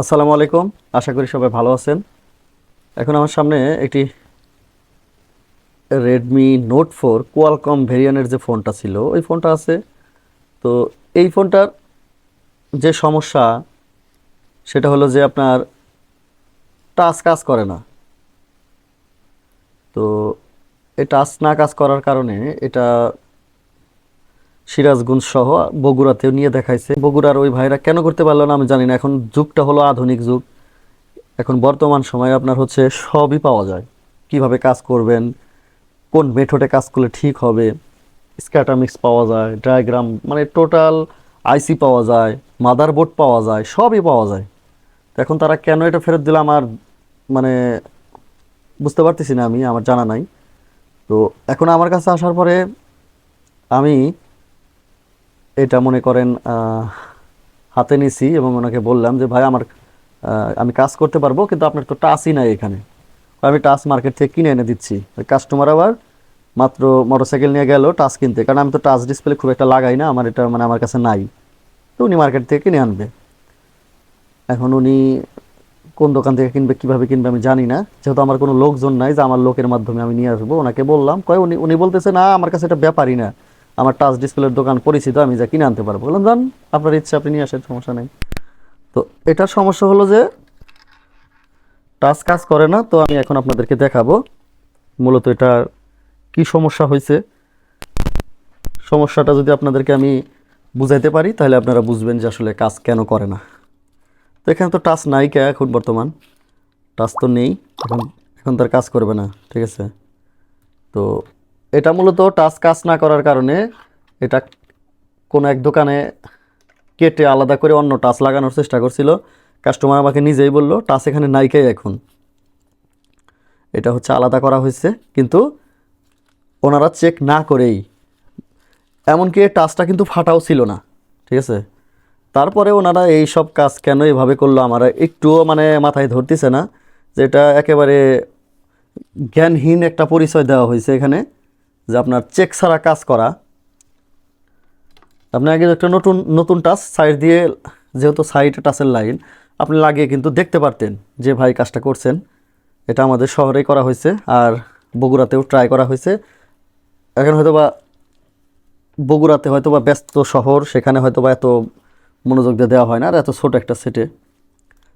আসসালামু আলাইকুম। আশা করি সবাই ভালো আছেন। এখন আমার সামনে একটি রেডমি নোট ফোর কোয়ালকম ভেরিয়ানের যে ফোনটা ছিল, ওই ফোনটা আছে। তো এই ফোনটার যে সমস্যা, সেটা হলো যে আপনার টাচ কাজ করে না। তো এই টাচ না কাজ করার কারণে এটা সিরাজগঞ্জ সহ বগুড়াতেও নিয়ে দেখাইছে। বগুড়ার ওই ভাইরা কেন করতে পারল না আমি জানি না, এখন যুগটা হলো আধুনিক যুগ। এখন বর্তমান সময়ে আপনার হচ্ছে সবই পাওয়া যায়। কীভাবে কাজ করবেন, কোন মেথডে কাজ করলে ঠিক হবে স্ক্যাটামিক্স পাওয়া যায় ডায়াগ্রাম মানে টোটাল আইসি পাওয়া যায় মাদারবোর্ড পাওয়া যায়, সবই পাওয়া যায়। এখন তারা কেন এটা ফেরত দিল আমার মানে বুঝতে পারতেছি না আমি, আমার জানা নাই। তো এখন আমার কাছে আসার পরে আমি এটা মনে করেন হাতে নিছি এবং ওনাকে বললাম যে, ভাই, আমার আমি কাজ করতে পারব, কিন্তু আপনার তো টাচই নাই এখানে। আমি টাচ মার্কেট থেকে কিনে এনে দিচ্ছি। কাস্টমার আবার মাত্র মোটরসাইকেল নিয়ে গেল টাচ কিনতে। কারণ আমি তো টাচ ডিসপ্লে খুব একটা লাগাই না, আমার এটা মানে আমার কাছে নাই। তো উনি মার্কেট থেকে কিনে আনবে। এখন উনি কোন দোকান থেকে কিনবে, কীভাবে কিনবে, আমি জানি না। যেহেতু আমার কোনো লোকজন নাই, যে আমার লোকের মাধ্যমে আমি নিয়ে আসব, ওনাকে বললাম। কয়, উনি উনি বলতেছে, না, আমার কাছে এটা ব্যাপারই না। আমার টাচ ডিসপ্লের দোকান পরিচিত, আমি যা কিনে আনতে পারব। বললাম, যান, আপনার ইচ্ছা, আপনি নিয়ে আসেন, সমস্যা নেই। তো এটার সমস্যা হলো যে টাচ কাজ করে না, তো আমি এখন আপনাদেরকে দেখাবো মূলত এটার কি সমস্যা হয়েছে। সমস্যাটা যদি আপনাদেরকে আমি বুঝাইতে পারি, তাহলে আপনারা বুঝবেন যে আসলে কাজ কেন করে না। তো এখানে তো টাচ নাই কে এখন বর্তমান? টাচ তো নেই, এখন এখন তার কাজ করবে না, ঠিক আছে? তো এটা মূলত টাচ কাজ না করার কারণে এটা কোনো এক দোকানে কেটে আলাদা করে অন্য টাচ লাগানোর চেষ্টা করছিল। কাস্টমার আমাকে নিজেই বলল, টাচ এখানে নাইকাই এখন। এটা হচ্ছে আলাদা করা হয়েছে, কিন্তু ওনারা চেক না করেই। এমনকি টাচটা কিন্তু ফাটাও ছিল না, ঠিক আছে? তারপরে ওনারা এই সব কাজ কেন এভাবে করল আমার একটুও মানে মাথায় ধরতেছে না, যেটা একেবারে জ্ঞানহীন একটা পরিচয় দেওয়া হয়েছে এখানে। যে আপনার চেক ছাড়া কাজ করা। আপনি আগে একটা নতুন নতুন টাচ সাইড দিয়ে, যেহেতু সাইডে টাচের লাইন আপনি লাগিয়ে কিন্তু দেখতে পারতেন যে ভাই কাজটা করছেন। এটা আমাদের শহরেই করা হয়েছে আর বগুড়াতেও ট্রাই করা হয়েছে। এখন হয়তো বা বগুড়াতে হয়তো বা ব্যস্ত শহর, সেখানে হয়তো বা এত মনোযোগ দিয়ে দেওয়া হয় না আর এত ছোট একটা সেটে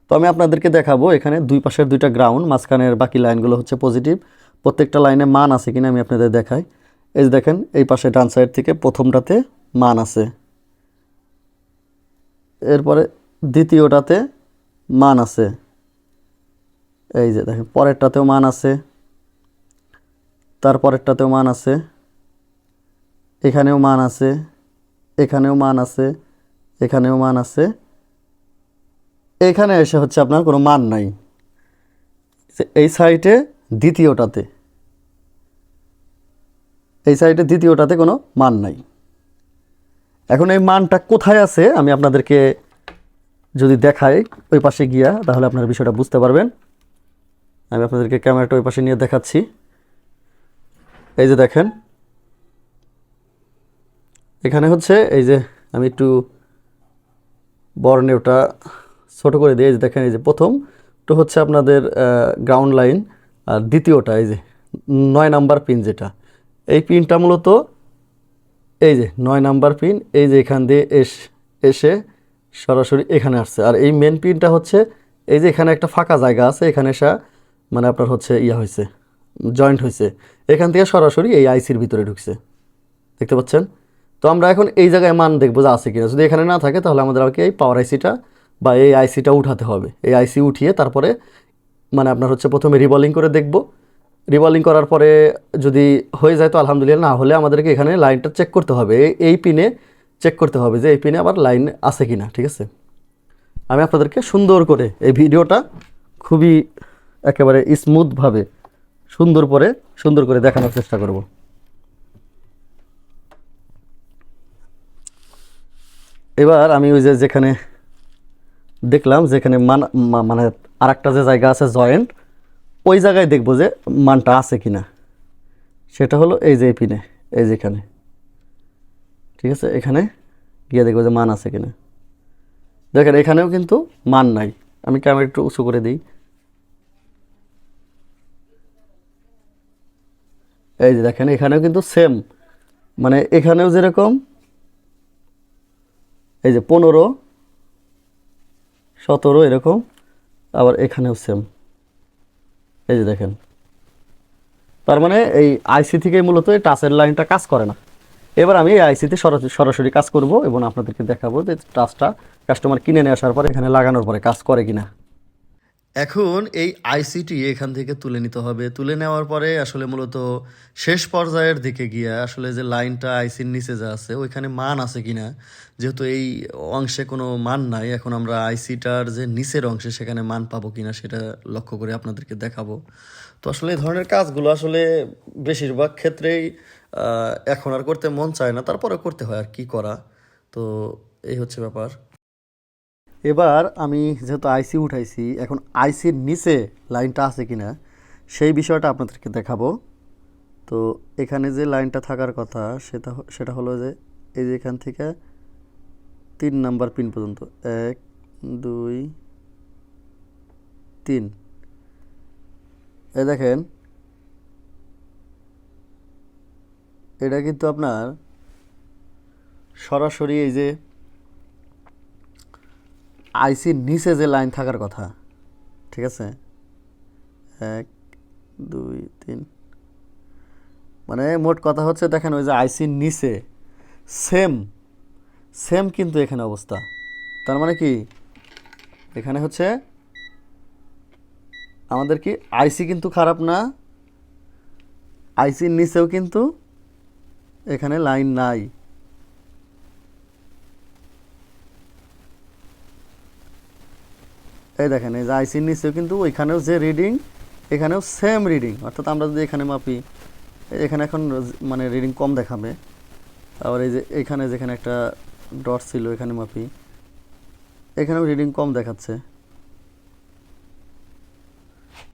তো আমি আপনাদেরকে দেখাবো এখানে দুই পাশের দুইটা গ্রাউন্ড মাঝখানের বাকি লাইনগুলো হচ্ছে পজিটিভ প্রত্যেকটা লাইনে মান আছে কিনা আমি আপনাদের দেখাই। এই দেখেন, এই পাশে ডান সাইড থেকে প্রথমটাতে মান আছে। এরপরে দ্বিতীয়টাতে মান আছে। এই যে দেখেন, পরেরটাতেও মান আছে, তারপরেরটাতেও মান আছে, এখানেও মান আছে, এখানেও মান আছে, এখানেও মান আছে। এখানে এসে হচ্ছে আপনার কোনো মান নাই। এই সাইডে দ্বিতীয়টাতে এই সাইডে দ্বিতীয়টাতে কোনো মান নাই। এখন এই মানটা কোথায় আছে আমি আপনাদেরকে যদি দেখাই ওই পাশে গিয়া, তাহলে আপনার বিষয়টা বুঝতে পারবেন। আমি আপনাদেরকে ক্যামেরাটা ওই পাশে নিয়ে দেখাচ্ছি। এই যে দেখেন, এখানে হচ্ছে এই যে আমি একটু বর্ণে ওটা ছোটো করে দিই। এই যে দেখেন, এই যে প্রথম তো হচ্ছে আপনাদের গ্রাউন্ড লাইন আর দ্বিতীয়টা, এই যে নয় নাম্বার পিন যেটা এই পিনটা মূলত এই যে নয় নাম্বার পিন, এই যে এখান দিয়ে এস, এসে সরাসরি এখানে আসছে। আর এই মেন পিনটা হচ্ছে এই যে এখানে একটা ফাঁকা জায়গা আছে, এখানে এসে মানে আপনার হচ্ছে ইয়া হয়েছে জয়েন্ট হয়েছে এখান থেকে সরাসরি এই আইসির ভিতরে ঢুকছে। দেখতে পাচ্ছেন? তো আমরা এখন এই জায়গায় মান দেখব যে আছে কিনা। যদি এখানে না থাকে তাহলে আমাদের আমাকে এই পাওয়ার আইসিটা বা এই আইসিটা উঠাতে হবে। এই আইসি উঠিয়ে তারপরে মানে আপনার হচ্ছে প্রথমে রিবলিং করে দেখব। রিবলিং করার পরে যদি হয়ে যায় তো আলহামদুলিল্লাহ, না হলে আমাদেরকে এখানে লাইনটা চেক করতে হবে। এই- পিনে চেক করতে হবে যে এই পিনে আবার লাইন আছে কি না ঠিক আছে? আমি আপনাদেরকে সুন্দর করে এই ভিডিওটা খুবই একেবারে স্মুথভাবে সুন্দর করে সুন্দর করে দেখানোর চেষ্টা করব। এবার আমি ওই যে যেখানে দেখলাম, যেখানে মান মানে আর একটা যে জায়গা আছে জয়েন্ট ওই জায়গায় দেখব যে মানটা আছে কিনা। সেটা হলো এই যে পিনে, এই যেখানে ঠিক আছে? এখানে গিয়ে দেখব যে মান আছে কিনা। দেখেন, এখানেও কিন্তু মান নাই। আমি ক্যামেরা একটু উঁচু করে দিই। এই যে দেখেন, এখানেও কিন্তু সেম মানে এখানেও যেরকম, এই যে পনেরো, সতেরো এরকম, আবার এখানেও সেম এই যে দেখেন। তার মানে এই আইসি থেকে মূলত এই টাচের লাইনটা কাজ করে না। এবার আমি এই আইসিতে সরাসরি সরাসরি কাজ করব এবং আপনাদেরকে দেখাবো যে টাচটা কাস্টমার কিনে নিয়ে আসার পরে এখানে লাগানোর পরে কাজ করে কিনা। এখন এই আইসিটি এখান থেকে তুলে নিতে হবে। তুলে নেওয়ার পরে আসলে মূলত শেষ পর্যায়ের দিকে গিয়ে আসলে যে লাইনটা আইসির নিচে যা আছে, ওইখানে মান আছে কিনা, যেহেতু এই অংশে কোনো মান নাই, এখন আমরা আইসিটার যে নিচের অংশে সেখানে মান পাবো কিনা সেটা লক্ষ্য করে আপনাদেরকে দেখাবো। তো আসলে এই ধরনের কাজগুলো আসলে বেশিরভাগ ক্ষেত্রেই এখন আর করতে মন চায় না তারপরে করতে হয় আর কি করা। তো এই হচ্ছে ব্যাপার। এবার আমি যেহেতু আইসি উঠাইছি, এখন আইসির নিচে লাইনটা আছে কি না সেই বিষয়টা আপনাদেরকে দেখাবো। তো এখানে যে লাইনটা থাকার কথা, সেটা সেটা হলো যে এই যে এখান থেকে তিন নাম্বার পিন পর্যন্ত, এক, দুই, তিন। এই দেখেন, এটা কিন্তু আপনার সরাসরি এই যে আইসির নিচে যে লাইন থাকার কথা, ঠিক আছে? এক, দুই, তিন। মানে মোট কথা হচ্ছে, দেখেন ওই যে আইসির নিচে সেম সেম কিন্তু এখানে অবস্থা। তার মানে কি? এখানে হচ্ছে, আমাদের কি আইসি কিন্তু খারাপ না, আইসির নিচেও কিন্তু এখানে লাইন নাই। এই দেখেন, এই যে আইসির নিচেও কিন্তু ওইখানেও যে রিডিং এখানেও সেম রিডিং অর্থাৎ আমরা যদি এখানে মাপি, এখানে এখন মানে রিডিং কম দেখাবে। আবার এই যে এখানে যেখানে একটা ডট ছিল, এখানে মাপি। এখানেও রিডিং কম দেখাচ্ছে।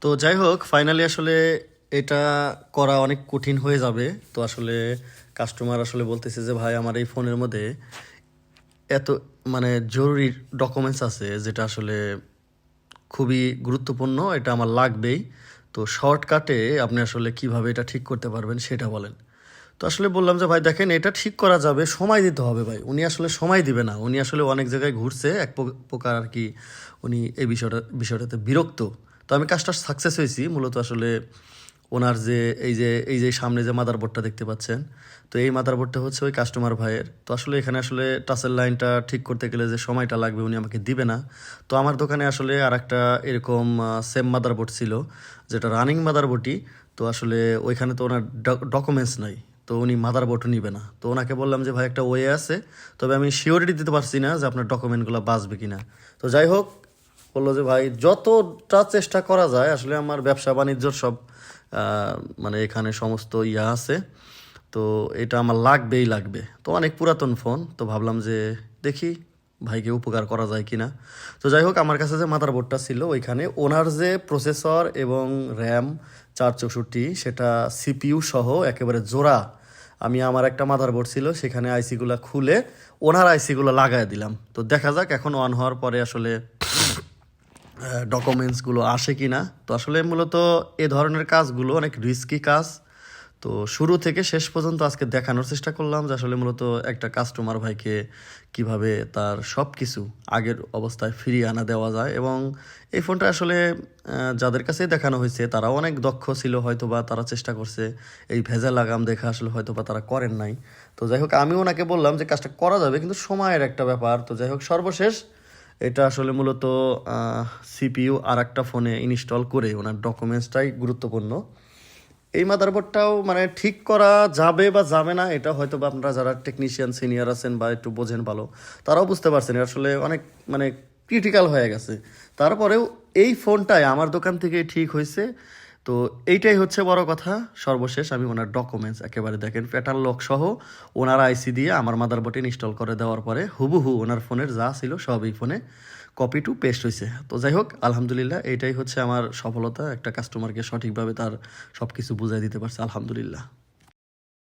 তো যাই হোক ফাইনালি আসলে এটা করা অনেক কঠিন হয়ে যাবে। তো আসলে কাস্টমার আসলে বলতেছে যে, ভাই, আমার এই ফোনের মধ্যে এত মানে জরুরি ডকুমেন্টস আছে যেটা আসলে খুবই গুরুত্বপূর্ণ, এটা আমার লাগবেই। তো শর্টকাটে আপনি আসলে কীভাবে এটা ঠিক করতে পারবেন সেটা বলেন। তো আসলে বললাম যে, ভাই, দেখেন, এটা ঠিক করা যাবে, সময় দিতে হবে ভাই। উনি আসলে সময় দিবে না। উনি আসলে অনেক জায়গায় ঘুরছে, এক প্রকার আর কি উনি এই বিষয়টা বিষয়টাতে বিরক্ত। তো আমি কাজটা সাকসেস হয়েছি, মূলত আসলে ওনার যে, এই যে এই যে সামনে যে মাদারবোর্ডটা দেখতে পাচ্ছেন, তো এই মাদারবোর্ডটা হচ্ছে ওই কাস্টমার ভাইয়ের। তো আসলে এখানে আসলে টাচের লাইনটা ঠিক করতে গেলে যে সময়টা লাগবে উনি আমাকে দিবে না। তো আমার দোকানে আসলে আর একটা এরকম সেম মাদারবোর্ড ছিল, যেটা রানিং মাদার মাদারবোর্ডই তো আসলে ওইখানে তো ওনার ডকুমেন্টস নাই, তো উনি মাদার মাদারবোর্ডও নিবে না। তো ওনাকে বললাম যে, ভাই, একটা ওয়ে আছে, তবে আমি শিওরিটি দিতে পারছি না যে আপনার ডকুমেন্টগুলো বাঁচবে কিনা। তো যাই হোক, বলল যে, ভাই, যতটা চেষ্টা করা যায়, আসলে আমার ব্যবসা বাণিজ্যর সব মানে এখানে সমস্ত ইয়া আছে। তো এটা আমার লাগবেই লাগবে। তো অনেক পুরাতন ফোন, তো ভাবলাম যে দেখি ভাইকে উপকার করা যায় কি না তো যাই হোক, আমার কাছে যে মাদারবোর্ডটা ছিল ওইখানে ওনার যে প্রসেসর এবং র্যাম চার চৌষট্টি, সেটা সিপিইউ সহ একেবারে জোড়া। আমি আমার একটা মাদারবোর্ড ছিল, সেখানে আইসিগুলো খুলে ওনার আইসিগুলো লাগাই দিলাম। তো দেখা যাক, এখন অন হওয়ার পরে আসলে ডকুমেন্টসগুলো আসে কি না তো আসলে মূলত এ ধরনের কাজগুলো অনেক রিস্কি কাজ। তো শুরু থেকে শেষ পর্যন্ত আজকে দেখানোর চেষ্টা করলাম যে আসলে মূলত একটা কাস্টমার ভাইকে কীভাবে তার সব কিছু আগের অবস্থায় ফিরিয়ে আনা দেওয়া যায় এবং এই ফোনটা আসলে যাদের কাছেই দেখানো হয়েছে, তারাও অনেক দক্ষ ছিল হয়তো বা তারা চেষ্টা করছে এই ভেজা লাগাম দেখা, আসলে হয়তো বা তারা করেন নাই। তো যাই হোক, আমি ওনাকে বললাম যে কাজটা করা যাবে, কিন্তু সময়ের একটা ব্যাপার। তো যাই হোক, সর্বশেষ এটা আসলে মূলত সিপিইউ আর একটা ফোনে ইনস্টল করে ওনার ডকুমেন্টসটাই গুরুত্বপূর্ণ। এই মাদারবোর্ডটাও মানে ঠিক করা যাবে বা যাবে না, এটা হয়তো বা আপনারা যারা টেকনিশিয়ান সিনিয়র আছেন বা একটু বোঝেন ভালো, তারাও বুঝতে পারছেন। আসলে অনেক মানে ক্রিটিক্যাল হয়ে গেছে। তারপরেও এই ফোনটাই আমার দোকান থেকে ঠিক হয়েছে। তো এইটাই হচ্ছে বড় কথা। সর্বশেষ আমি ওনার ডকুমেন্টস একেবারে দেখেন প্যাটার্ন লক সহ ওনার আইসি দিয়ে আমার মাদার মাদারবোর্ড ইনস্টল করে দেওয়ার পরে হুবহু ওনার ফোনের যা ছিল সব এই ফোনে কপি টু পেস্ট হয়েছে তো যাই হোক, আলহামদুলিল্লাহ এইটাই হচ্ছে আমার সফলতা, একটা কাস্টমারকে সঠিকভাবে তার সব কিছু বুঝাই দিতে পারছে, আলহামদুলিল্লাহ।